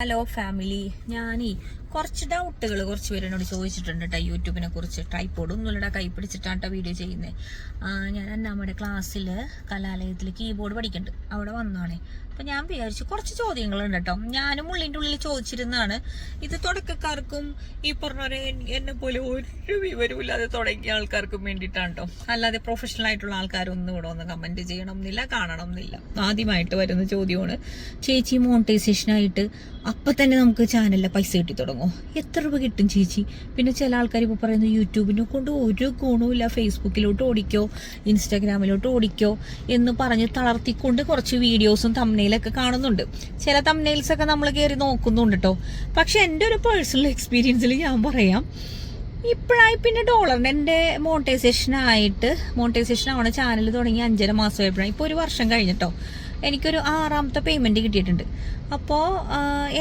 Hello family ഞാനീ കുറച്ച് ഡൗട്ടുകൾ കുറച്ച് പേര് എന്നോട് ചോദിച്ചിട്ടുണ്ട് കേട്ടോ യൂട്യൂബിനെ കുറിച്ച്. ട്രൈപ്പോഡ് ഒന്നുമില്ലടാ കൈ പിടിച്ചിട്ടാണ് വീഡിയോ ചെയ്യുന്നത് ഞാൻ അന്നാമ്മയുടെ ക്ലാസ്സിൽ കലാലയത്തിൽ കീബോർഡ് പഠിക്കുന്നുണ്ട് അവിടെ വന്നാണേ അപ്പം ഞാൻ വിചാരിച്ചു കുറച്ച് ചോദ്യങ്ങളുണ്ട് കേട്ടോ ഞാനും ഉള്ളിന്റെ ഉള്ളിൽ ചോദിച്ചിരുന്നാണ് ഇത് തുടക്കക്കാർക്കും ഈ പറഞ്ഞ പോലെ എന്നെ പോലെ ഒരു വിവരമില്ലാതെ തുടങ്ങിയ ആൾക്കാർക്കും വേണ്ടിയിട്ടാണ് കേട്ടോ അല്ലാതെ പ്രൊഫഷണൽ ആയിട്ടുള്ള ആൾക്കാരൊന്നും ഇവിടെ ഒന്ന് കമന്റ് ചെയ്യണം എന്നില്ല കാണണം എന്നില്ല ആദ്യമായിട്ട് വരുന്ന ചോദ്യമാണ് ചേച്ചി മോണിറ്റൈസേഷനായിട്ട് അപ്പൊ തന്നെ നമുക്ക് ചാനലിലെ പൈസ കിട്ടി തുടങ്ങും? എത്ര രൂപ കിട്ടും ചേച്ചി? പിന്നെ ചില ആൾക്കാർ ഇപ്പോൾ പറയുന്നത് യൂട്യൂബിനെ കൊണ്ട് ഒരു ഗുണവുമില്ല ഫേസ്ബുക്കിലോട്ട് ഓടിക്കോ ഇൻസ്റ്റാഗ്രാമിലോട്ട് ഓടിക്കോ എന്ന് പറഞ്ഞ് തളർത്തിക്കൊണ്ട് കുറച്ച് വീഡിയോസും തമ്മനയിലൊക്കെ കാണുന്നുണ്ട്. ചില തമ്മനയിൽസ് ഒക്കെ നമ്മൾ കയറി നോക്കുന്നുണ്ട് കേട്ടോ പക്ഷെ എന്റെ ഒരു പേഴ്സണൽ എക്സ്പീരിയൻസിൽ ഞാൻ പറയാം. ഇപ്പോഴായി പിന്നെ ഡോളറിന് എന്റെ മോണിറ്റൈസേഷൻ ആയിട്ട് മോണിറ്റൈസേഷൻ ആവണ ചാനൽ തുടങ്ങി അഞ്ചര മാസമായപ്പോഴാണ് ഇപ്പോൾ ഒരു വർഷം കഴിഞ്ഞിട്ടോ എനിക്കൊരു ആറാമത്തെ പേയ്മെന്റ് കിട്ടിയിട്ടുണ്ട്. അപ്പോൾ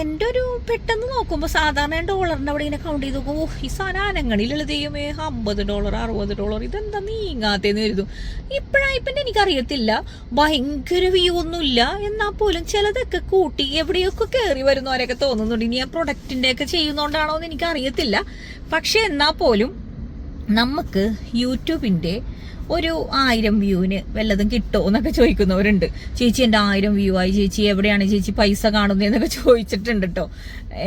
എന്റെ ഒരു പെട്ടെന്ന് നോക്കുമ്പോൾ സാധാരണ ഡോളറിന്റെ അവിടെ ഇങ്ങനെ കൗണ്ട് ചെയ്ത് ഓ ഈ സാധനം അനങ്ങളിലുള്ള ദൈവമേ. അമ്പത് ഡോളർ അറുപത് ഡോളർ ഇതെന്താ നീങ്ങാത്തേന്ന് എഴുതും ഇപ്പോഴായി പിന്നെ എനിക്കറിയത്തില്ല. ഭയങ്കര വ്യൂ ഒന്നുമില്ല. എന്നാൽ പോലും ചിലതൊക്കെ കൂട്ടി എവിടെയൊക്കെ കയറി വരുന്നവരൊക്കെ തോന്നുന്നുണ്ട്. ഇനി ആ പ്രൊഡക്റ്റിന്റെയൊക്കെ ഒക്കെ ചെയ്യുന്നോണ്ടാണോ എന്ന് എനിക്കറിയത്തില്ല. പക്ഷെ എന്നാൽ പോലും നമുക്ക് യൂട്യൂബിന്റെ ഒരു ആയിരം വ്യൂവിന് വല്ലതും കിട്ടുമോ എന്നൊക്കെ ചോദിക്കുന്നവരുണ്ട്. ചേച്ചി എന്റെ ആയിരം വ്യൂ ആയി. ചേച്ചി എവിടെയാണ്? ചേച്ചി പൈസ കാണുന്നതെന്നൊക്കെ ചോദിച്ചിട്ടുണ്ട് കേട്ടോ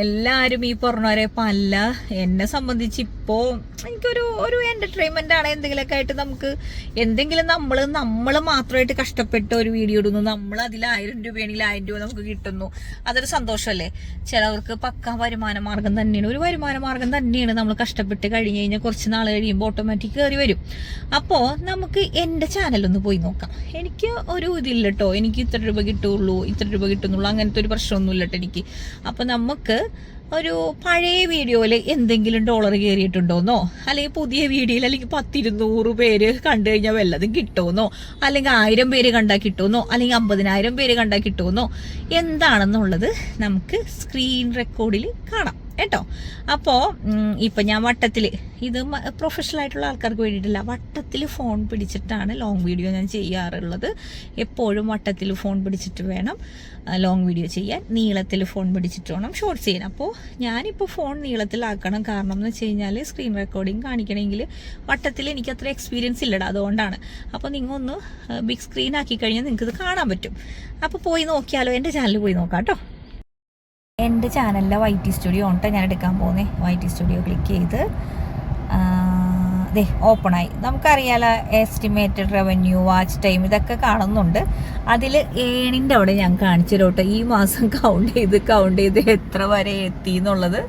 എല്ലാവരും ഈ പറഞ്ഞവരെ പല എന്നെ സംബന്ധിച്ച് ഇപ്പോൾ എനിക്കൊരു ഒരു എന്റർടൈൻമെന്റ് ആണ് എന്തെങ്കിലുമൊക്കെ ആയിട്ട് നമുക്ക് എന്തെങ്കിലും നമ്മൾ നമ്മൾ മാത്രമായിട്ട് കഷ്ടപ്പെട്ട് ഒരു വീഡിയോ ഇടുന്നു. നമ്മൾ അതിൽ ആയിരം രൂപയാണെങ്കിൽ ആയിരം രൂപ നമുക്ക് കിട്ടുന്നു. അതൊരു സന്തോഷമല്ലേ? ചിലവർക്ക് പക്ക വരുമാന മാർഗം തന്നെയാണ്. ഒരു വരുമാന മാർഗം തന്നെയാണ് നമ്മൾ കഷ്ടപ്പെട്ട് കഴിഞ്ഞ് കഴിഞ്ഞാൽ കുറച്ച് നാൾ കഴിയുമ്പോൾ ഓട്ടോമാറ്റിക് കയറി വരും. അപ്പോൾ നമുക്ക് എന്റെ ചാനലൊന്ന് പോയി നോക്കാം. എനിക്ക് ഒരു ഇതില്ല കേട്ടോ എനിക്ക് ഇത്ര രൂപ കിട്ടുള്ളൂ ഇത്ര രൂപ കിട്ടുന്നുള്ളൂ അങ്ങനത്തെ ഒരു പ്രശ്നമൊന്നുമില്ല കേട്ടോ എനിക്ക്. അപ്പം നമുക്ക് ഒരു പഴയ വീഡിയോയിൽ എന്തെങ്കിലും ഡോളർ കയറിയിട്ടുണ്ടോന്നോ? അല്ലെങ്കിൽ പുതിയ വീഡിയോയിൽ അല്ലെങ്കിൽ പത്തിരുന്നൂറ് പേര് കണ്ടു കഴിഞ്ഞാൽ വല്ലതും കിട്ടുമെന്നോ അല്ലെങ്കിൽ ആയിരം പേര് കണ്ടാൽ കിട്ടുമെന്നോ അല്ലെങ്കിൽ അമ്പതിനായിരം പേര് കണ്ടാൽ കിട്ടുമെന്നോ എന്താണെന്നുള്ളത് നമുക്ക് സ്ക്രീൻ റെക്കോർഡിൽ കാണാം. കേട്ടോ? അപ്പോൾ ഇപ്പം ഞാൻ വട്ടത്തിൽ ഇത് പ്രൊഫഷണൽ ആയിട്ടുള്ള ആൾക്കാർക്ക് വേണ്ടിയിട്ടില്ല വട്ടത്തിൽ ഫോൺ പിടിച്ചിട്ടാണ് ലോങ് വീഡിയോ ഞാൻ ചെയ്യാറുള്ളത്. എപ്പോഴും വട്ടത്തിൽ ഫോൺ പിടിച്ചിട്ട് വേണം ലോങ് വീഡിയോ ചെയ്യാൻ. നീളത്തിൽ ഫോൺ പിടിച്ചിട്ട് വേണം ഷോർട്സ് ചെയ്യാൻ. അപ്പോൾ ഞാനിപ്പോൾ ഫോൺ നീളത്തിലാക്കണം. കാരണം എന്ന് വെച്ച് കഴിഞ്ഞാൽ സ്ക്രീൻ റെക്കോർഡിങ് കാണിക്കണമെങ്കിൽ വട്ടത്തിൽ എനിക്ക് അത്ര എക്സ്പീരിയൻസ് ഇല്ലടാ അതുകൊണ്ടാണ്. അപ്പോൾ നിങ്ങൾ ബിഗ് സ്ക്രീൻ ആക്കി കഴിഞ്ഞാൽ നിങ്ങൾക്ക് ഇത് കാണാൻ പറ്റും. അപ്പോൾ പോയി നോക്കിയാലോ എന്റെ ചാനൽ പോയി നോക്കാം കേട്ടോ. എന്റെ ചാനലിലെ വൈ ടി സ്റ്റുഡിയോ ഉണ്ടോ ഞാൻ എടുക്കാൻ പോകുന്നേ. വൈ ടി സ്റ്റുഡിയോ ക്ലിക്ക് ചെയ്ത് ദേ ഓപ്പണായി നമുക്കറിയാലോ എസ്റ്റിമേറ്റഡ് റവന്യൂ വാച്ച് ടൈം ഇതൊക്കെ കാണുന്നുണ്ട്. അതിൽ ഏണിന്റെ അവിടെ ഞാൻ കാണിച്ചു തരോട്ടെ ഈ മാസം കൗണ്ട് ചെയ്ത് കൗണ്ട് ചെയ്ത് എത്ര വരെ എത്തി എന്നുള്ളത്.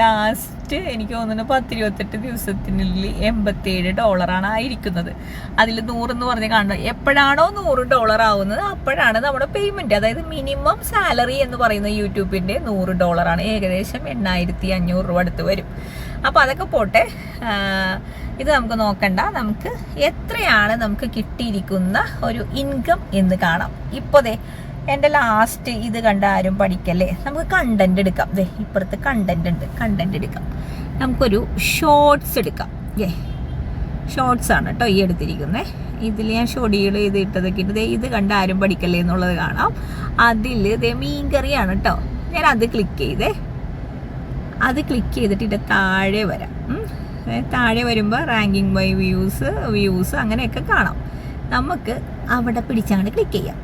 ലാസ്റ്റ് എനിക്ക് തോന്നുന്നു പത്ത് ഇരുപത്തെട്ട് ദിവസത്തിനുള്ളിൽ എൺപത്തിയേഴ് ഡോളറാണ് ആയിരിക്കുന്നത്. അതിൽ നൂറെന്ന് പറഞ്ഞ് കാണുന്നത് എപ്പോഴാണോ നൂറ് ഡോളർ ആവുന്നത് അപ്പോഴാണ് നമ്മുടെ പേയ്മെന്റ് അതായത് മിനിമം സാലറി എന്ന് പറയുന്ന യൂട്യൂബിന്റെ നൂറ് ഡോളറാണ്. ഏകദേശം എണ്ണായിരത്തി അഞ്ഞൂറ് രൂപ അടുത്ത് വരും. അപ്പോൾ അതൊക്കെ പോട്ടെ. ഇത് നമുക്ക് നോക്കണ്ട. നമുക്ക് എത്രയാണ് നമുക്ക് കിട്ടിയിരിക്കുന്ന ഒരു ഇൻകം എന്ന് കാണാം. ഇപ്പോൾ എന്റെ ലാസ്റ്റ് ഇത് കണ്ട ആരും പഠിക്കല്ലേ? നമുക്ക് കണ്ടന്റ് എടുക്കാം. ദേ ഇപ്പുറത്ത് കണ്ടന്റ് ഉണ്ട്. കണ്ടന്റ് എടുക്കാം. നമുക്കൊരു ഷോർട്സ് എടുക്കാം. ഏ ഷോർട്സ് ആണ് കേട്ടോ ഈ എടുത്തിരിക്കുന്നത് ഇതിൽ ഞാൻ ഷൊടികൾ ഇത് ഇട്ടതൊക്കെ ഇട്ട് ഇത് കണ്ട ആരും പഠിക്കല്ലേ എന്നുള്ളത് കാണാം. അതിൽ ദേ മീൻ കറിയാണ് കേട്ടോ. ഞാൻ അത് ക്ലിക്ക് ചെയ്തേ. അത് ക്ലിക്ക് ചെയ്തിട്ട് ഇതിന്റെ താഴെ വരാം. താഴെ വരുമ്പോൾ റാങ്കിങ് ബൈ വ്യൂസ് വ്യൂസ് അങ്ങനെയൊക്കെ കാണാം. നമുക്ക് അവിടെ പിടിച്ചാണ് ക്ലിക്ക് ചെയ്യാം.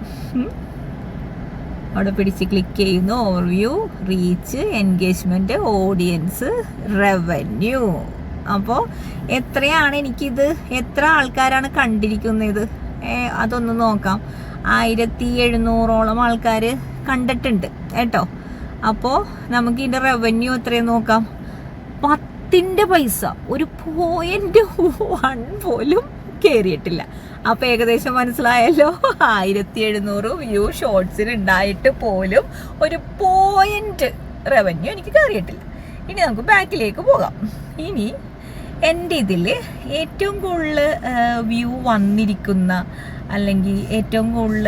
അവിടെ പിടിച്ച് ക്ലിക്ക് ചെയ്യുന്നു. Overview reach engagement audience revenue അപ്പോൾ എത്രയാണ് എനിക്കിത്? എത്ര ആൾക്കാരാണ് കണ്ടിരിക്കുന്നത്? അതൊന്ന് നോക്കാം. ആയിരത്തി എഴുന്നൂറോളം ആൾക്കാർ കണ്ടിട്ടുണ്ട് കേട്ടോ. അപ്പോൾ നമുക്ക് ഇതിന്റെ റവന്യൂ എത്രയും നോക്കാം. പത്തിന്റെ പൈസ. ഒരു പോയിന്റ് വൺ പോലും കയറിയിട്ടില്ല അപ്പൊ ഏകദേശം മനസ്സിലായല്ലോ? ആയിരത്തി എഴുന്നൂറ് വ്യൂ ഷോർട്സിന് ഉണ്ടായിട്ട് പോലും ഒരു പോയിന്റ് റവന്യൂ എനിക്ക് കയറിയിട്ടില്ല. ഇനി നമുക്ക് ബാക്കിലേക്ക് പോകാം. ഇനി എന്റെ ഇതിൽ ഏറ്റവും കൂടുതൽ വ്യൂ വന്നിരിക്കുന്ന അല്ലെങ്കിൽ ഏറ്റവും കൂടുതൽ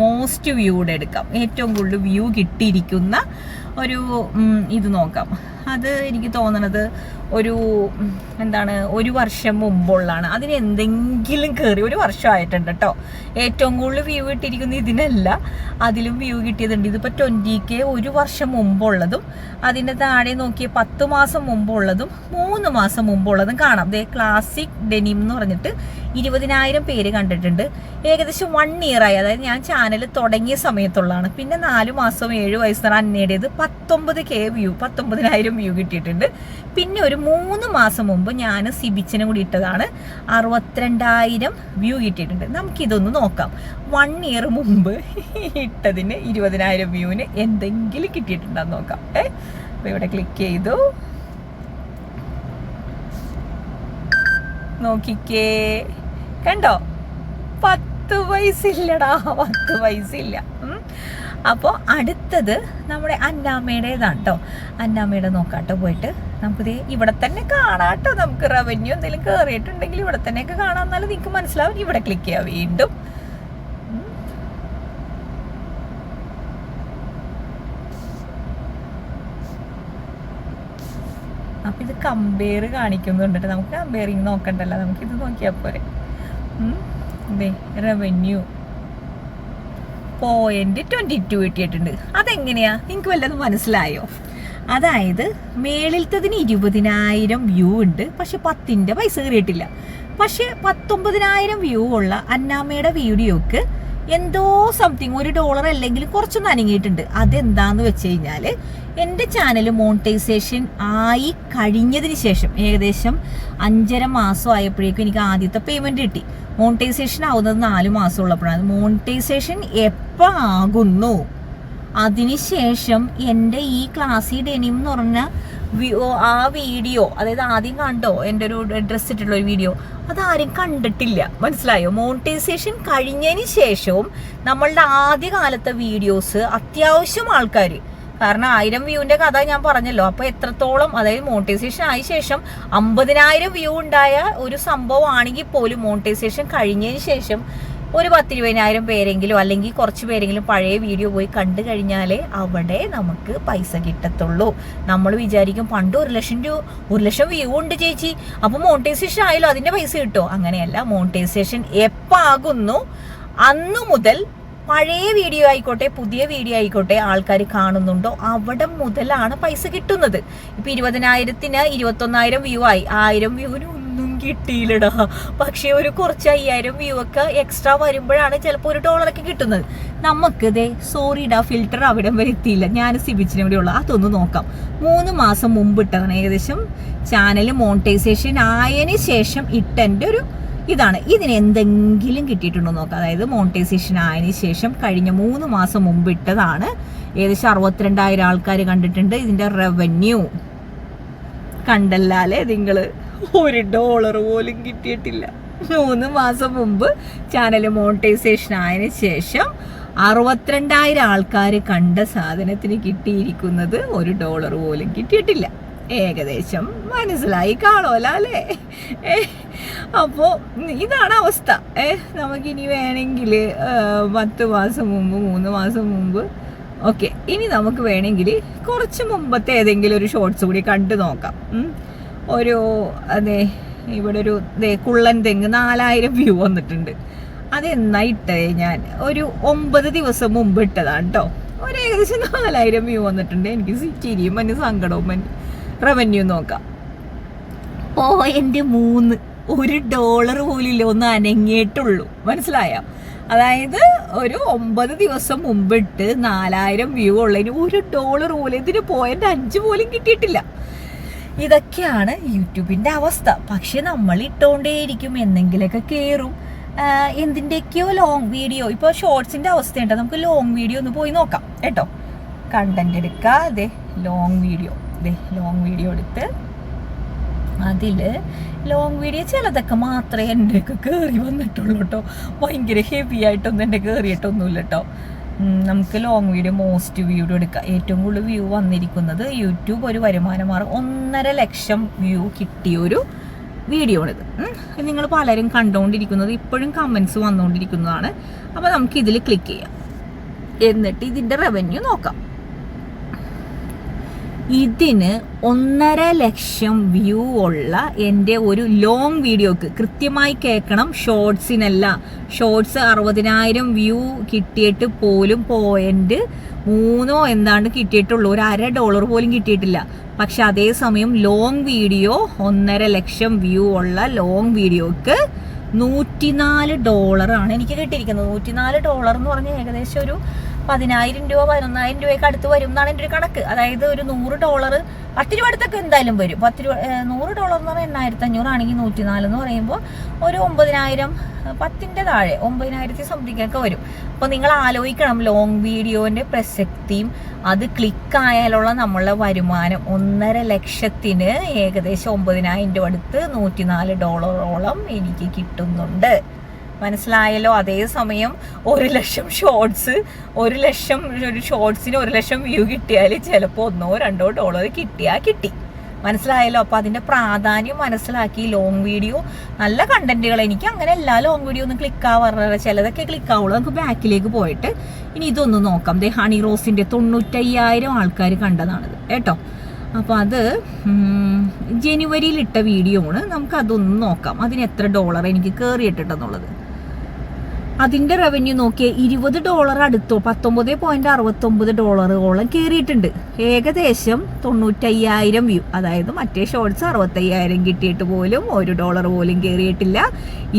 മോസ്റ്റ് വ്യൂടെ എടുക്കാം. ഏറ്റവും കൂടുതൽ വ്യൂ കിട്ടിയിരിക്കുന്ന ഒരു ഇത് നോക്കാം. അത് എനിക്ക് തോന്നണത് ഒരു എന്താണ് ഒരു വർഷം മുമ്പുള്ളതാണ്. അതിന് എന്തെങ്കിലും കയറി ഒരു വർഷമായിട്ടുണ്ട് കേട്ടോ ഏറ്റവും കൂടുതൽ വ്യൂ കിട്ടിയിരിക്കുന്നത് ഇതിനല്ല. അതിലും വ്യൂ കിട്ടിയതുണ്ട്. ഇതിപ്പോൾ ട്വന്റി കെ ഒരു വർഷം മുമ്പുള്ളതും അതിന്റെ താഴെ നോക്കിയ പത്ത് മാസം മുമ്പുള്ളതും മൂന്ന് മാസം മുമ്പുള്ളതും കാണാം. ദേ ക്ലാസിക് ഡെനിം എന്ന് പറഞ്ഞിട്ട് ഇരുപതിനായിരം പേര് കണ്ടിട്ടുണ്ട്. ഏകദേശം വൺ ഇയർ ആയി. അതായത് ഞാൻ ചാനൽ തുടങ്ങിയ സമയത്തുള്ളതാണ്. പിന്നെ നാല് മാസം ഏഴ് വയസ്സാണ് അന്നയുടേത് പത്തൊമ്പത് കെ വ്യൂ പത്തൊമ്പതിനായിരം വ്യൂ കിട്ടിയിട്ടുണ്ട്. പിന്നെ ഒരു മൂന്ന് മാസം മുമ്പ് ഞാൻ സിബിച്ചിനും കൂടി ഇട്ടതാണ്. അറുപത്തിരണ്ടായിരം വ്യൂ കിട്ടിയിട്ടുണ്ട്. നമുക്കിതൊന്ന് നോക്കാം. വൺ ഇയർ മുമ്പ് ഇട്ടതിന് ഇരുപതിനായിരം വ്യൂവിന് എന്തെങ്കിലും കിട്ടിയിട്ടുണ്ടെന്ന് നോക്കാം. ഏ? അപ്പോൾ ഇവിടെ ക്ലിക്ക് ചെയ്തു. നോക്കിക്കേ. കണ്ടോ? പത്ത് പൈസ ഇല്ലടാ പത്ത് പൈസ ഇല്ല അപ്പോൾ അടുത്തത് നമ്മുടെ അന്നാമ്മയുടേതാണ് കേട്ടോ അന്നാമ്മയുടെ നോക്കാട്ടോ പോയിട്ട്. നമുക്കിത് ഇവിടെ തന്നെ കാണാം കേട്ടോ നമുക്ക് റവന്യൂ എന്തെങ്കിലും കയറിയിട്ടുണ്ടെങ്കിൽ ഇവിടെ തന്നെയൊക്കെ കാണാം എന്നാലും നിങ്ങൾക്ക് മനസ്സിലാവും. ഇവിടെ ക്ലിക്ക് ചെയ്യാം വീണ്ടും. അപ്പൊ ഇത് കമ്പയർ കാണിക്കുന്നുണ്ടേട്ടോ നമുക്ക് കമ്പയറിങ് നോക്കണ്ടല്ലോ. നമുക്ക് ഇത് നോക്കിയാൽ പോരെ റവന്യൂ പോയിന്റ് ട്വന്റി ടു കിട്ടിയിട്ടുണ്ട്. അതെങ്ങനെയാ? നിങ്ങൾക്ക് വല്ലതും മനസ്സിലായോ? അതായത് മേളിലത്തതിന് ഇരുപതിനായിരം വ്യൂ ഉണ്ട്. പക്ഷെ പത്തിന്റെ പൈസ കയറിയിട്ടില്ല പക്ഷെ പത്തൊമ്പതിനായിരം വ്യൂ ഉള്ള അന്നാമ്മയുടെ വീഡിയോക്ക് എന്തോ സംതിങ് ഒരു ഡോളർ അല്ലെങ്കിൽ കുറച്ചൊന്ന് അനങ്ങിയിട്ടുണ്ട്. അതെന്താന്ന് വെച്ച് കഴിഞ്ഞാൽ എന്റെ ചാനൽ മോണിറ്റൈസേഷൻ ആയി കഴിഞ്ഞതിന് ശേഷം ഏകദേശം അഞ്ചര മാസം ആയപ്പോഴേക്കും എനിക്ക് ആദ്യത്തെ പേയ്മെന്റ് കിട്ടി. മോണിറ്റൈസേഷൻ ആവുന്നത് നാല് മാസം ഉള്ളപ്പോഴാണ്. മോണിറ്റൈസേഷൻ എപ്പോൾ ആകുന്നു? അതിനുശേഷം എന്റെ ഈ ക്ലാസ്സി ഡെനിം എന്ന് പറഞ്ഞ ആ വീഡിയോ അതായത് ആദ്യം കണ്ടോ എന്റെ ഒരു ഡ്രസ്സ് ഇട്ടിട്ടുള്ള ഒരു വീഡിയോ അതാരും കണ്ടിട്ടില്ല. മനസ്സിലായോ? മോണിറ്റൈസേഷൻ കഴിഞ്ഞതിന് ശേഷവും നമ്മളുടെ ആദ്യകാലത്തെ വീഡിയോസ് അത്യാവശ്യം ആൾക്കാർ കാരണം ആയിരം വ്യൂവിന്റെ കഥ ഞാൻ പറഞ്ഞല്ലോ. അപ്പൊ എത്രത്തോളം അതായത് മോണിറ്റൈസേഷൻ ആയ ശേഷം അമ്പതിനായിരം വ്യൂ ഉണ്ടായ ഒരു സംഭവം ആണെങ്കിൽ പോലും മോണിറ്റൈസേഷൻ കഴിഞ്ഞതിന് ശേഷം ഒരു പത്തിരുപതിനായിരം പേരെങ്കിലും അല്ലെങ്കിൽ കുറച്ച് പേരെങ്കിലും പഴയ വീഡിയോ പോയി കണ്ടു കഴിഞ്ഞാലേ അവിടെ നമുക്ക് പൈസ കിട്ടത്തുള്ളൂ. നമ്മൾ വിചാരിക്കും പണ്ട് ഒരു ലക്ഷം രൂപ ഒരു ലക്ഷം വ്യൂ ഉണ്ട് ചേച്ചി. അപ്പൊ മോണിറ്റൈസേഷൻ ആയാലോ അതിന്റെ പൈസ കിട്ടോ. അങ്ങനെയല്ല മോണിറ്റൈസേഷൻ എപ്പാകുന്നു? അന്നു മുതൽ പഴയ വീഡിയോ ആയിക്കോട്ടെ പുതിയ വീഡിയോ ആയിക്കോട്ടെ ആൾക്കാർ കാണുന്നുണ്ടോ? അവിടെ മുതലാണ് പൈസ കിട്ടുന്നത്. ഇപ്പൊ ഇരുപതിനായിരത്തിന് ഇരുപത്തൊന്നായിരം വ്യൂ ആയി. ആയിരം വ്യൂവിന് കിട്ടിയില്ലടാ. പക്ഷേ ഒരു കുറച്ച് അയ്യായിരം വ്യൂ ഒക്കെ എക്സ്ട്രാ വരുമ്പോഴാണ് ചിലപ്പോൾ ഒരു ഡോളറൊക്കെ കിട്ടുന്നത്. നമുക്ക് ഇതേ സോറിടാ ഫിൽറ്റർ അവിടെ വരെ എത്തിയില്ല. ഞാൻ സിബിച്ചിനെ ഇവിടെ ഉള്ള. അതൊന്ന് നോക്കാം. മൂന്ന് മാസം മുമ്പ് ഇട്ടതാണ്. ഏകദേശം ചാനൽ മോണിറ്റൈസേഷൻ ആയതിനു ശേഷം ഇട്ടെന്റെ ഒരു ഇതാണ്. ഇതിന് എന്തെങ്കിലും കിട്ടിയിട്ടുണ്ടോ നോക്കാം. അതായത് മോണിറ്റൈസേഷൻ ആയതിനു ശേഷം കഴിഞ്ഞ മൂന്ന് മാസം മുമ്പ് ഇട്ടതാണ്. ഏകദേശം അറുപത്തിരണ്ടായിരം ആൾക്കാർ കണ്ടിട്ടുണ്ട് ഇതിന്റെ റവന്യൂ കണ്ടല്ലേ നിങ്ങൾ ഒരു ഡോളർ പോലും കിട്ടിയിട്ടില്ല. മൂന്ന് മാസം മുമ്പ് ചാനൽ മോണിറ്റൈസേഷൻ ആയതിനു ശേഷം അറുപത്തിരണ്ടായിരം ആൾക്കാർ കണ്ട സാധനത്തിന് കിട്ടിയിരിക്കുന്നത് ഒരു ഡോളർ പോലും കിട്ടിയിട്ടില്ല. ഏകദേശം മനസ്സിലായി കാണുമല്ല അല്ലേ? അപ്പോൾ ഇതാണ് അവസ്ഥ. ഏ നമുക്കിനി വേണമെങ്കിൽ പത്ത് മാസം മുമ്പ് മൂന്ന് മാസം മുമ്പ്. ഓക്കെ ഇനി നമുക്ക് വേണമെങ്കിൽ കുറച്ച് മുമ്പത്തെ ഏതെങ്കിലും ഒരു ഷോർട്സ് കൂടി കണ്ടു നോക്കാം. ഒരു അതെ ഇവിടെ ഒരു കുള്ളൻ തെങ്ങ് നാലായിരം വ്യൂ വന്നിട്ടുണ്ട്. അതെന്നാ ഇട്ടേ ഞാൻ? ഒരു ഒമ്പത് ദിവസം മുമ്പ് ഇട്ടതാണ് കേട്ടോ ഒരു ഏകദേശം നാലായിരം വ്യൂ വന്നിട്ടുണ്ട്. എനിക്ക് ചിരിയും മഞ്ഞ സങ്കടവും മഞ്ഞ. റവന്യൂ നോക്കാം. പോയിന്റ് മൂന്ന് ഒരു ഡോളർ പോലില്ല ഒന്ന് അനങ്ങിയിട്ടുള്ളൂ. മനസ്സിലായോ? അതായത് ഒരു ഒമ്പത് ദിവസം മുമ്പിട്ട് നാലായിരം വ്യൂ ഉള്ളതിന് ഒരു ഡോളർ പോലും ഇതിന് പോയിന്റ് അഞ്ച് പോലും കിട്ടിയിട്ടില്ല. ഇതൊക്കെയാണ് യൂട്യൂബിന്റെ അവസ്ഥ. പക്ഷെ നമ്മൾ ഇട്ടുകൊണ്ടേയിരിക്കും എന്തെങ്കിലുമൊക്കെ കയറും എന്തിന്റെയൊക്കെയോ ലോങ് വീഡിയോ ഇപ്പോൾ ഷോർട്സിന്റെ അവസ്ഥയുണ്ട്. നമുക്ക് ലോങ് വീഡിയോ ഒന്ന് പോയി നോക്കാം കേട്ടോ. കണ്ടന്റ് എടുക്കുക അതെ ലോങ് വീഡിയോ അതെ ലോങ് വീഡിയോ എടുത്ത് അതിൽ ലോങ് വീഡിയോ ചിലതൊക്കെ മാത്രമേ എന്റെയൊക്കെ കയറി വന്നിട്ടുള്ളൂ കേട്ടോ ഭയങ്കര ഹെവി ആയിട്ടൊന്നും എന്റെ കയറിയിട്ടൊന്നുമില്ല കേട്ടോ നമുക്ക് ലോങ് വീഡിയോ മോസ്റ്റ് വ്യൂഡ് എടുക്കാം. ഏറ്റവും കൂടുതൽ വ്യൂ വന്നിരിക്കുന്നത് യൂട്യൂബ് ഒരു വരുമാന മാർഗം ഒന്നര ലക്ഷം വ്യൂ കിട്ടിയ ഒരു വീഡിയോ ആണിത് നിങ്ങൾ പലരും കണ്ടുകൊണ്ടിരിക്കുന്നത് ഇപ്പോഴും കമൻസ് വന്നുകൊണ്ടിരിക്കുന്നതാണ് അപ്പോൾ നമുക്ക് ഇതിൽ ക്ലിക്ക് ചെയ്യാം. എന്നിട്ട് ഇതിന്റെ റവന്യൂ നോക്കാം. ഇതിന് ഒന്നര ലക്ഷം വ്യൂ ഉള്ള എന്റെ ഒരു ലോങ് വീഡിയോക്ക് കൃത്യമായി കേൾക്കണം ഷോർട്സിനല്ല ഷോർട്സ് അറുപതിനായിരം വ്യൂ കിട്ടിയിട്ട് പോലും പോയിന്റ് മൂന്നോ എന്താണ്ട് കിട്ടിയിട്ടുള്ളൂ. ഒരു അര ഡോളർ പോലും കിട്ടിയിട്ടില്ല. പക്ഷെ അതേസമയം ലോങ് വീഡിയോ ഒന്നര ലക്ഷം വ്യൂ ഉള്ള ലോങ് വീഡിയോക്ക് നൂറ്റിനാല് ഡോളറാണ് എനിക്ക് കിട്ടിയിരിക്കുന്നത്. നൂറ്റിനാല് ഡോളർ എന്ന് പറഞ്ഞാൽ ഏകദേശം ഒരു പതിനായിരം രൂപ പതിനൊന്നായിരം രൂപയ്ക്ക് അടുത്ത് വരും എന്നാണ് എന്റെ ഒരു കണക്ക്. അതായത് ഒരു നൂറ് ഡോളർ പത്ത് രൂപ അടുത്തൊക്കെ എന്തായാലും വരും. പത്ത് രൂപ നൂറ് ഡോളർ എന്ന് പറഞ്ഞാൽ എണ്ണായിരത്തി അഞ്ഞൂറാണെങ്കിൽ നൂറ്റിനാല് എന്ന് പറയുമ്പോൾ ഒരു ഒമ്പതിനായിരം പത്തിന്റെ താഴെ ഒമ്പതിനായിരത്തി സംതിങ് ഒക്കെ വരും. അപ്പോൾ നിങ്ങൾ ആലോചിക്കണം ലോങ് വീഡിയോന്റെ പ്രസക്തിയും അത് ക്ലിക്കായാലുള്ള നമ്മളുടെ വരുമാനം ഒന്നര ലക്ഷത്തിന് ഏകദേശം ഒമ്പതിനായിരം രൂപ അടുത്ത് നൂറ്റിനാല് ഡോളറോളം എനിക്ക് കിട്ടുന്നുണ്ട്. മനസ്സിലായല്ലോ അതേസമയം ഒരു ലക്ഷം ഷോർട്സ് ഒരു ലക്ഷം ഒരു ഷോർട്സിന് ഒരു ലക്ഷം വ്യൂ കിട്ടിയാൽ ചിലപ്പോൾ ഒന്നോ രണ്ടോ ഡോളർ കിട്ടിയാൽ കിട്ടി. മനസ്സിലായല്ലോ? അപ്പോൾ അതിന്റെ പ്രാധാന്യം മനസ്സിലാക്കി. ലോങ് വീഡിയോ നല്ല കണ്ടന്റുകൾ എനിക്ക് അങ്ങനെ എല്ലാ ലോങ് വീഡിയോ ഒന്നും ക്ലിക്ക് ആവാറില്ല. ചിലതൊക്കെ ക്ലിക്ക് ആവുള്ളൂ. നമുക്ക് ബാക്കിലേക്ക് പോയിട്ട് ഇനി ഇതൊന്ന് നോക്കാം. ദേ ഹണി റോസിന്റെ തൊണ്ണൂറ്റയ്യായിരം ആൾക്കാർ കണ്ടതാണിത്. കേട്ടോ? അപ്പോൾ അത് ജനുവരിയിൽ ഇട്ട വീഡിയോ ആണ്. നമുക്ക് അതൊന്ന് നോക്കാം. അതിന് എത്ര ഡോളർ എനിക്ക് കയറിയിട്ടിട്ടെന്നുള്ളത് അതിന്റെ റവന്യൂ നോക്കിയ ഇരുപത് ഡോളർ അടുത്തോ. പത്തൊമ്പത് പോയിന്റ് അറുപത്തൊമ്പത് ഡോളറോളം കയറിയിട്ടുണ്ട് ഏകദേശം തൊണ്ണൂറ്റയ്യായിരം വ്യൂ അതായത് മറ്റേ ഷോർട്സ് അറുപത്തയ്യായിരം കിട്ടിയിട്ട് പോലും ഒരു ഡോളർ പോലും കയറിയിട്ടില്ല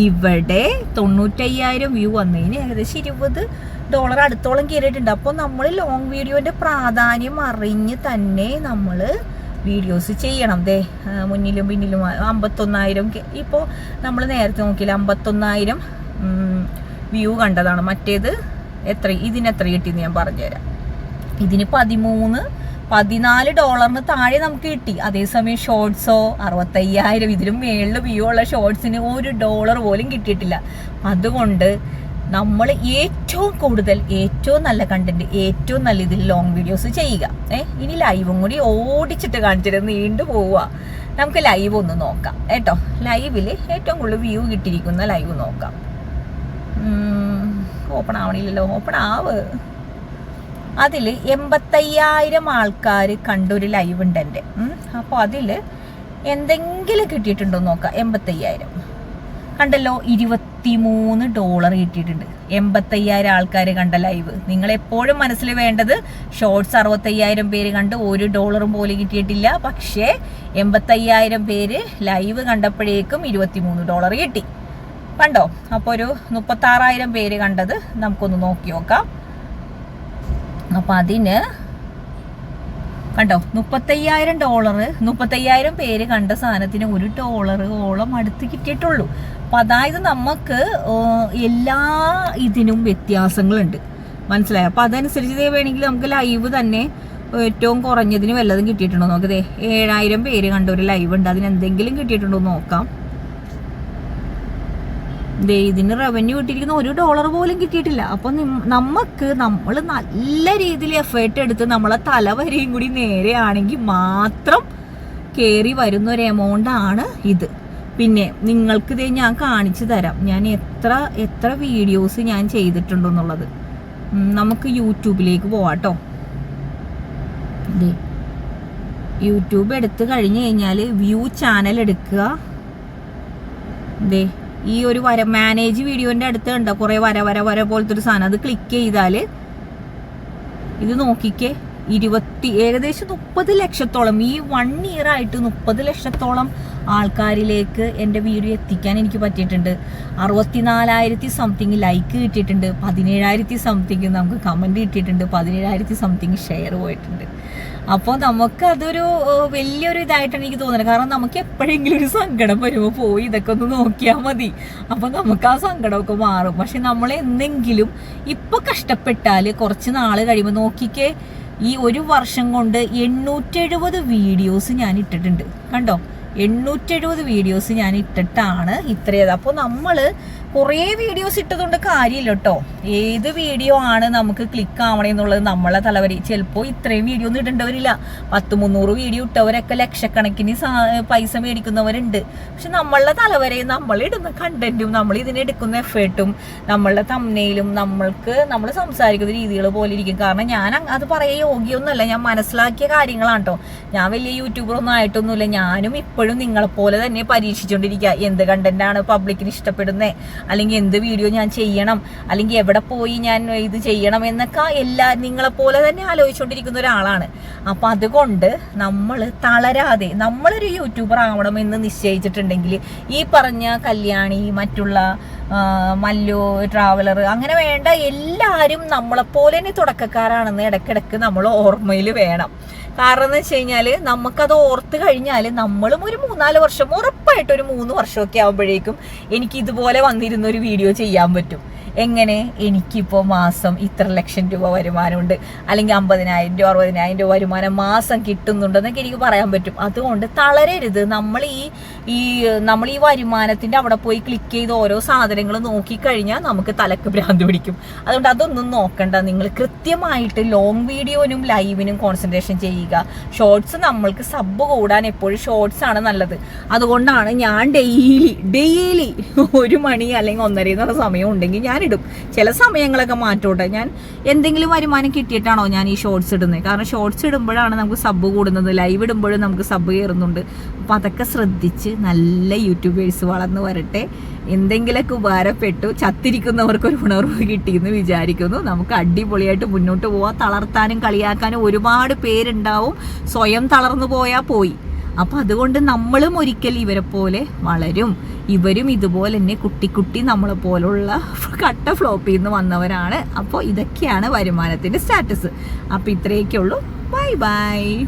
ഇവിടെ തൊണ്ണൂറ്റയ്യായിരം വ്യൂ വന്നതിന് ഏകദേശം ഇരുപത് ഡോളർ അടുത്തോളം കയറിയിട്ടുണ്ട് അപ്പോൾ നമ്മൾ ലോങ് വീഡിയോന്റെ പ്രാധാന്യം അറിഞ്ഞ് തന്നെ നമ്മൾ വീഡിയോസ് ചെയ്യണം. ദേ മുന്നിലും പിന്നിലും അമ്പത്തൊന്നായിരം ഇപ്പോൾ നമ്മൾ നേരത്തെ നോക്കിയില്ല അമ്പത്തൊന്നായിരം വ്യൂ കണ്ടതാണ്. മറ്റേത് എത്ര ഇതിന് എത്ര കിട്ടിയെന്ന് ഞാൻ പറഞ്ഞുതരാം. ഇതിന് പതിമൂന്ന് പതിനാല് ഡോളറിന് താഴെ നമുക്ക് കിട്ടി. അതേസമയം ഷോർട്സോ അറുപത്തയ്യായിരം ഇതിലും മേളിൽ വ്യൂ ഉള്ള ഷോർട്സിന് ഒരു ഡോളർ പോലും കിട്ടിയിട്ടില്ല. അതുകൊണ്ട് നമ്മൾ ഏറ്റവും കൂടുതൽ ഏറ്റവും നല്ല കണ്ടന്റ് ഏറ്റവും നല്ല ഇതിൽ ലോങ് വീഡിയോസ് ചെയ്യുക. ഏ ഇനി ലൈവും കൂടി ഓടിച്ചിട്ട് കാണിച്ചിട്ട് നീണ്ടു പോവുക. നമുക്ക് ലൈവ് ഒന്ന് നോക്കാം. കേട്ടോ? ലൈവിൽ ഏറ്റവും കൂടുതൽ വ്യൂ കിട്ടിയിരിക്കുന്ന ലൈവ് നോക്കാം. ഓപ്പൺ ആവണില്ലല്ലോ. ഓപ്പൺ ആവ്. അതിൽ എൺപത്തയ്യായിരം ആൾക്കാർ കണ്ടൊരു ലൈവ് ഉണ്ട് എന്റെ. അപ്പോൾ അതിൽ എന്തെങ്കിലും കിട്ടിയിട്ടുണ്ടോ നോക്കാം. എൺപത്തയ്യായിരം. കണ്ടല്ലോ ഇരുപത്തിമൂന്ന് ഡോളർ കിട്ടിയിട്ടുണ്ട്. എൺപത്തയ്യായിരം ആൾക്കാർ കണ്ട ലൈവ് നിങ്ങൾ എപ്പോഴും മനസ്സിൽ വേണ്ടത് ഷോർട്സ് അറുപത്തയ്യായിരം പേര് കണ്ട് ഒരു ഡോളറും പോലും കിട്ടിയിട്ടില്ല. പക്ഷേ എൺപത്തയ്യായിരം പേര് ലൈവ് കണ്ടപ്പോഴേക്കും ഇരുപത്തിമൂന്ന് ഡോളർ കിട്ടി. കണ്ടോ? അപ്പോൾ ഒരു മുപ്പത്താറായിരം പേര് കണ്ടത് നമുക്കൊന്ന് നോക്കി നോക്കാം. അപ്പം അതിന് കണ്ടോ? മുപ്പത്തയ്യായിരം ഡോളർ മുപ്പത്തയ്യായിരം പേര് കണ്ട സാധനത്തിന് ഒരു ഡോളർ ഓളം അടുത്ത് കിട്ടിയിട്ടുള്ളൂ. അപ്പം അതായത് നമുക്ക് എല്ലാ ഇതിനും വ്യത്യാസങ്ങളുണ്ട്. മനസ്സിലായോ? അപ്പം അതനുസരിച്ച് വേണമെങ്കിൽ നമുക്ക് ലൈവ് തന്നെ ഏറ്റവും കുറഞ്ഞതിന് വല്ലതും കിട്ടിയിട്ടുണ്ടോ? നോക്കതേ ഏഴായിരം പേര് കണ്ട ഒരു ലൈവ് ഉണ്ട്. അതിന് എന്തെങ്കിലും കിട്ടിയിട്ടുണ്ടോ നോക്കാം. ഇതിന് റവന്യൂ കിട്ടിയിരിക്കുന്ന ഒരു ഡോളർ പോലും കിട്ടിയിട്ടില്ല. അപ്പൊ നമുക്ക് നമ്മൾ നല്ല രീതിയിൽ എഫേർട്ട് എടുത്ത് നമ്മളെ തലവരെയും കൂടി നേരെയാണെങ്കിൽ മാത്രം കയറി വരുന്ന ഒരു എമൗണ്ട് ആണ് ഇത്. പിന്നെ നിങ്ങൾക്ക് ഇത് ഞാൻ കാണിച്ചു തരാം. ഞാൻ എത്ര എത്ര വീഡിയോസ് ഞാൻ ചെയ്തിട്ടുണ്ടെന്നുള്ളത് നമുക്ക് യൂട്യൂബിലേക്ക് പോവാട്ടോ യൂട്യൂബ് എടുത്തു കഴിഞ്ഞു കഴിഞ്ഞാൽ വ്യൂ ചാനൽ എടുക്കുക. ദേ ഈ ഒരു വര മാനേജ് വീഡിയോന്റെ അടുത്ത് കണ്ടോ? കുറെ വര വര വര പോലത്തെ ഒരു സാധനം. അത് ക്ലിക്ക് ചെയ്താൽ ഇത് നോക്കിക്കേ. ഇരുപത്തി ഏകദേശം മുപ്പത് ലക്ഷത്തോളം ഈ വൺ ഇയർ ആയിട്ട് മുപ്പത് ലക്ഷത്തോളം ആൾക്കാരിലേക്ക് എന്റെ വീഡിയോ എത്തിക്കാൻ എനിക്ക് പറ്റിയിട്ടുണ്ട്. അറുപത്തിനാലായിരത്തി സംതിങ് ലൈക്ക് കിട്ടിയിട്ടുണ്ട് പതിനേഴായിരത്തി സംതിങ് നമുക്ക് കമന്റ് കിട്ടിയിട്ടുണ്ട് പതിനേഴായിരത്തി സംതിങ് ഷെയർ പോയിട്ടുണ്ട്. അപ്പോൾ നമുക്ക് അതൊരു വലിയൊരു ഇതായിട്ടാണ് എനിക്ക് തോന്നുന്നത്. കാരണം നമുക്ക് എപ്പോഴെങ്കിലും ഒരു സങ്കടം വരുമ്പോൾ പോയി ഇതൊക്കെ ഒന്ന് നോക്കിയാൽ മതി. അപ്പോൾ നമുക്ക് ആ സങ്കടമൊക്കെ മാറും. പക്ഷെ നമ്മൾ എന്തെങ്കിലും ഇപ്പോൾ കഷ്ടപ്പെട്ടാൽ കുറച്ച് നാൾ കഴിയുമ്പോൾ നോക്കിക്കേ ഈ ഒരു വർഷം കൊണ്ട് എണ്ണൂറ്റെഴുപത് വീഡിയോസ് ഞാൻ ഇട്ടിട്ടുണ്ട്. കണ്ടോ? എണ്ണൂറ്റെഴുപത് വീഡിയോസ് ഞാൻ ഇട്ടിട്ടാണ് ഇത്രയത്. അപ്പോൾ നമ്മൾ കുറേ വീഡിയോസ് ഇട്ടതുകൊണ്ട് കാര്യമില്ല കേട്ടോ ഏത് വീഡിയോ ആണ് നമുക്ക് ക്ലിക്ക് ആവണേ എന്നുള്ളത് നമ്മളെ തലവരി. ചിലപ്പോൾ ഇത്രയും വീഡിയോ ഒന്നും ഇടേണ്ടവരില്ല. പത്ത് മുന്നൂറ് വീഡിയോ ഇട്ടവരൊക്കെ ലക്ഷക്കണക്കിന് പൈസ മേടിക്കുന്നവരുണ്ട്. പക്ഷെ നമ്മളുടെ തലവരെ നമ്മൾ ഇടുന്ന കണ്ടന്റും നമ്മൾ ഇതിനെടുക്കുന്ന എഫേർട്ടും നമ്മളുടെ തമ്മനയിലും നമ്മൾക്ക് നമ്മൾ സംസാരിക്കുന്ന രീതികൾ പോലെ ഇരിക്കും. കാരണം ഞാൻ അത് പറയാൻ യോഗ്യമൊന്നുമല്ല ഞാൻ മനസ്സിലാക്കിയ കാര്യങ്ങളാണ് കേട്ടോ ഞാൻ വലിയ യൂട്യൂബർ ഒന്നും ആയിട്ടൊന്നുമില്ല. ഞാനും ഇപ്പോഴും നിങ്ങളെപ്പോലെ തന്നെ പരീക്ഷിച്ചുകൊണ്ടിരിക്കുക എന്ത് കണ്ടന്റാണ് പബ്ലിക്കിന് ഇഷ്ടപ്പെടുന്നത് അല്ലെങ്കിൽ എന്ത് വീഡിയോ ഞാൻ ചെയ്യണം അല്ലെങ്കിൽ എവിടെ പോയി ഞാൻ ഇത് ചെയ്യണം എന്നൊക്കെ എല്ലാ നിങ്ങളെപ്പോലെ തന്നെ ആലോചിച്ചുകൊണ്ടിരിക്കുന്ന ഒരാളാണ്. അപ്പം അതുകൊണ്ട് നമ്മൾ തളരാതെ നമ്മളൊരു യൂട്യൂബർ ആവണം എന്ന് നിശ്ചയിച്ചിട്ടുണ്ടെങ്കിൽ ഈ പറഞ്ഞ കല്യാണി മറ്റുള്ള മല്ലു ട്രാവലർ അങ്ങനെ വേണ്ട എല്ലാവരും നമ്മളെപ്പോലെ തന്നെ തുടക്കക്കാരാണെന്ന് ഇടയ്ക്കിടയ്ക്ക് നമ്മൾ ഓർമ്മയിൽ വേണം. കാരണം എന്ന് വെച്ച് കഴിഞ്ഞാൽ നമുക്കത് ഓർത്ത് കഴിഞ്ഞാൽ നമ്മളും ഒരു മൂന്നാൽ വർഷം ഉറപ്പായിട്ട് ഒരു മൂന്ന് വർഷമൊക്കെ ആകുമ്പോഴേക്കും എനിക്ക് ഇതുപോലെ വന്നിരുന്ന ഒരു വീഡിയോ ചെയ്യാൻ പറ്റും. എങ്ങനെ എനിക്കിപ്പോൾ മാസം ഇത്ര ലക്ഷം രൂപ വരുമാനമുണ്ട്? അല്ലെങ്കിൽ അമ്പതിനായിരം രൂപ അറുപതിനായിരം രൂപ വരുമാനം മാസം കിട്ടുന്നുണ്ടെന്നൊക്കെ എനിക്ക് പറയാൻ പറ്റും. അതുകൊണ്ട് തളരരുത്. നമ്മൾ ഈ ഈ നമ്മൾ ഈ വരുമാനത്തിന്റെ അവിടെ പോയി ക്ലിക്ക് ചെയ്ത് ഓരോ സാധനങ്ങൾ നോക്കിക്കഴിഞ്ഞാൽ നമുക്ക് തലക്ക് ഭ്രാന്ത് പിടിക്കും. അതുകൊണ്ട് അതൊന്നും നോക്കണ്ട. നിങ്ങൾ കൃത്യമായിട്ട് ലോങ് വീഡിയോനും ലൈവിനും കോൺസെൻട്രേഷൻ ചെയ്യുക. ഷോർട്സ് നമ്മൾക്ക് സബ് കൂടാൻ എപ്പോഴും ഷോർട്സ് ആണ് നല്ലത്. അതുകൊണ്ടാണ് ഞാൻ ഡെയിലി ഡെയിലി ഒരു മണി അല്ലെങ്കിൽ ഒന്നര എന്നുള്ള സമയം ഉണ്ടെങ്കിൽ ഞാൻ ഇടും ചില സമയങ്ങളൊക്കെ മാറ്റോട്ടെ. ഞാൻ എന്തെങ്കിലും വരുമാനം കിട്ടിയിട്ടാണോ ഞാൻ ഈ ഷോർട്സ് ഇടുന്നത് കാരണം ഷോർട്സ് ഇടുമ്പോഴാണ് നമുക്ക് സബ് കൂടുന്നത്. ലൈവ് ഇടുമ്പോഴും നമുക്ക് സബ് കയറുന്നുണ്ട്. അപ്പം അതൊക്കെ ശ്രദ്ധിച്ച് നല്ല യൂട്യൂബേഴ്സ് വളർന്നു വരട്ടെ. എന്തെങ്കിലുമൊക്കെ ഉപകാരപ്പെട്ടു ചത്തിരിക്കുന്നവർക്ക് ഒരു ഉണർവ് കിട്ടിയെന്ന് വിചാരിക്കുന്നു. നമുക്ക് അടിപൊളിയായിട്ട് മുന്നോട്ട് പോവാം. തളർത്താനും കളിയാക്കാനും ഒരുപാട് പേരുണ്ടാവും. സ്വയം തളർന്നു പോയാൽ പോയി. അപ്പൊ അതുകൊണ്ട് നമ്മളും ഒരിക്കൽ ഇവരെ പോലെ വളരും. ഇവരും ഇതുപോലെ തന്നെ കുട്ടി കുട്ടി നമ്മളെ പോലുള്ള കട്ട ഫ്ലോപ്പിൽ നിന്ന് വന്നവരാണ്. അപ്പോൾ ഇതൊക്കെയാണ് വരുമാനത്തിന്റെ സ്റ്റാറ്റസ് അപ്പോൾ ഇത്രയൊക്കെ ഉള്ളൂ ബൈ ബൈ